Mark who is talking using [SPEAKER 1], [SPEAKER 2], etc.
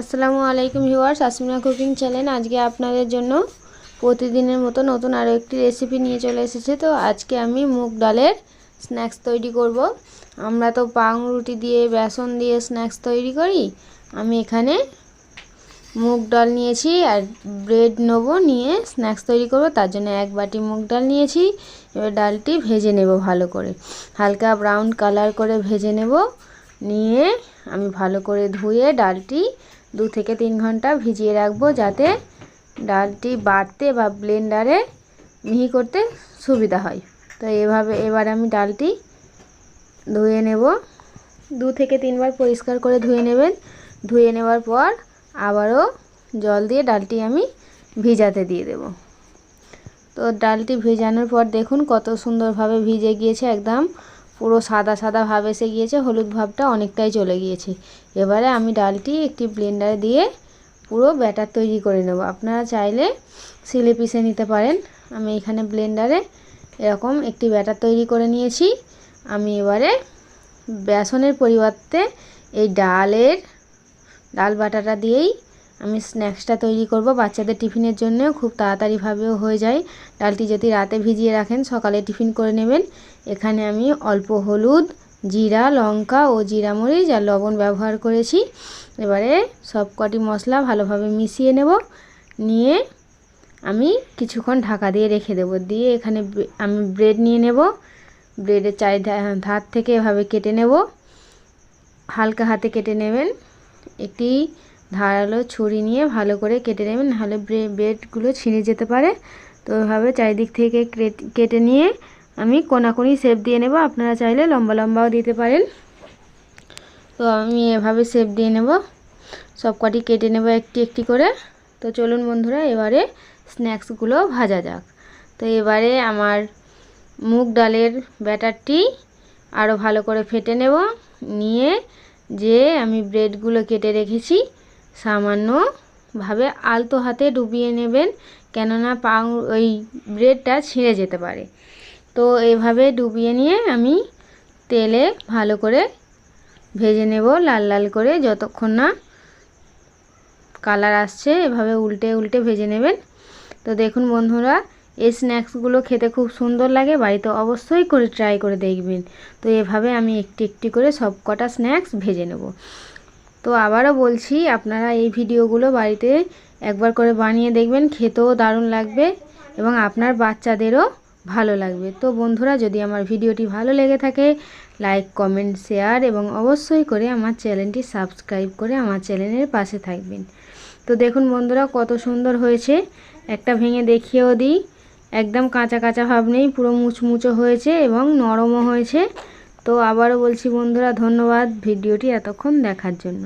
[SPEAKER 1] আসসালামু আলাইকুম viewers Asmina cooking channel আজকে আপনাদের জন্য প্রতিদিনের মতো নতুন আরও একটি রেসিপি নিয়ে চলে এসেছে। তো আজকে আমি মুগ ডালের স্ন্যাক্স তৈরি করব। আমরা তো পাউরুটি দিয়ে, বেসন দিয়ে স্ন্যাক্স তৈরি করি। আমি এখানে মুগ ডাল নিয়েছি আর ব্রেড নেব নিয়ে স্ন্যাক্স তৈরি করব। তার জন্য এক বাটি মুগ ডাল নিয়েছি। এবার ডালটি ভেজে নেব ভালো করে। হালকা ব্রাউন কালার করে ভেজে নেব। নিয়ে আমি ভালো করে ধুয়ে ডালটি দু থেকে তিন ঘণ্টা ভিজিয়ে রাখব যাতে ডালটি বাটতে বা ব্লেন্ডারে মিহি করতে সুবিধা হয়। তো এভাবে এবার আমি ডালটি ধুয়ে নেব। দু থেকে তিনবার পরিষ্কার করে ধুয়ে নেবেন। ধুয়ে নেওয়ার পর আবারও জল দিয়ে ডালটি আমি ভিজাতে দিয়ে দেব। তো ডালটি ভেজানোর পর দেখুন কত সুন্দরভাবে ভিজে গিয়েছে একদম পুরো সাদা সাদা ভাব এসে গিয়েছে, হলুদ ভাবটা অনেকটাই চলে গিয়েছে। এবারে আমি ডালটি একটি ব্লেন্ডারে দিয়ে পুরো ব্যাটার তৈরি করে নেব। আপনারা চাইলে সিলে পিসে নিতে পারেন। আমি এখানে ব্লেন্ডারে এরকম একটি ব্যাটার তৈরি করে নিয়েছি। আমি এবারে বেসনের পরিবর্তে এই ডালের, ডাল বাটাটা দিয়েই আমি স্ন্যাক্সটা তৈরি করব। বাচ্চাদের টিফিনের জন্য খুব তাড়াতাড়িভাবেও হয়ে যায়। ডালটি যদি রাতে ভিজিয়ে রাখেন, সকালে টিফিন করে নেবেন। এখানে আমি অল্প হলুদ, জিরা, লঙ্কা ও জিরা মরিচ আর লবণ ব্যবহার করেছি। এবারে সব কটি মশলা ভালোভাবে মিশিয়ে নেব। নিয়ে আমি কিছুক্ষণ ঢাকা দিয়ে রেখে দেব। দিয়ে এখানে আমি ব্রেড নিয়ে নেব। ব্রেডের চাই ধার থেকে এভাবে কেটে নেব। হালকা হাতে কেটে নেবেন। একটি ধারালো ছুরি নিয়ে ভালো করে কেটে নেবেন, নাহলে ব্রেডগুলো ছিঁড়ে যেতে পারে। তো ওইভাবে চারিদিক থেকে কেটে নিয়ে আমি কোনাকুনি শেপ দিয়ে নেব। আপনারা চাইলে লম্বা লম্বাও দিতে পারেন। তো আমি এভাবে শেপ দিয়ে নেব। সব কটি কেটে নেব একটি একটি করে। তো চলুন বন্ধুরা, এবারে স্ন্যাক্সগুলো ভাজা যাক। তো এবারে আমার মুগ ডালের ব্যাটারটি আরও ভালো করে ফেটে নেব। নিয়ে যে আমি ব্রেডগুলো কেটে রেখেছি সামান্যভাবে আলতো হাতে ডুবিয়ে নেবেন কেননা পাউ, ওই ব্রেডটা ছিঁড়ে যেতে পারে। তো এভাবে ডুবিয়ে নিয়ে আমি তেলে ভালো করে ভেজে নেব লাল লাল করে। যতক্ষণ না কালার আসছে, এভাবে উল্টে উল্টে ভেজে নেবেন। তো দেখুন বন্ধুরা, এই স্ন্যাক্সগুলো খেতে খুব সুন্দর লাগে, বাড়িতে অবশ্যই করে ট্রাই করে দেখবেন। তো এভাবে আমি একটি একটি করে সব কটা স্ন্যাক্স ভেজে নেব। তো আবারও বলছি, আপনারা এই ভিডিওগুলো বাড়িতে একবার করে বানিয়ে দেখবেন, খেতেও দারুণ লাগবে এবং আপনার বাচ্চাদেরও ভালো লাগবে। তো বন্ধুরা, যদি আমার ভিডিওটি ভালো লেগে থাকে, লাইক, কমেন্ট, শেয়ার এবং অবশ্যই করে আমার চ্যানেলটি সাবস্ক্রাইব করে আমার চ্যানেলের পাশে থাকবেন। তো দেখুন বন্ধুরা, কত সুন্দর হয়েছে। একটা ভেঙে দেখিয়েও দিই। একদম কাঁচা কাঁচা ভাব নেই, পুরো মুচমুচো হয়েছে এবং নরমও হয়েছে। তো আবারও বলছি বন্ধুরা ধন্যবাদ ভিডিওটি এতক্ষণ দেখার জন্য।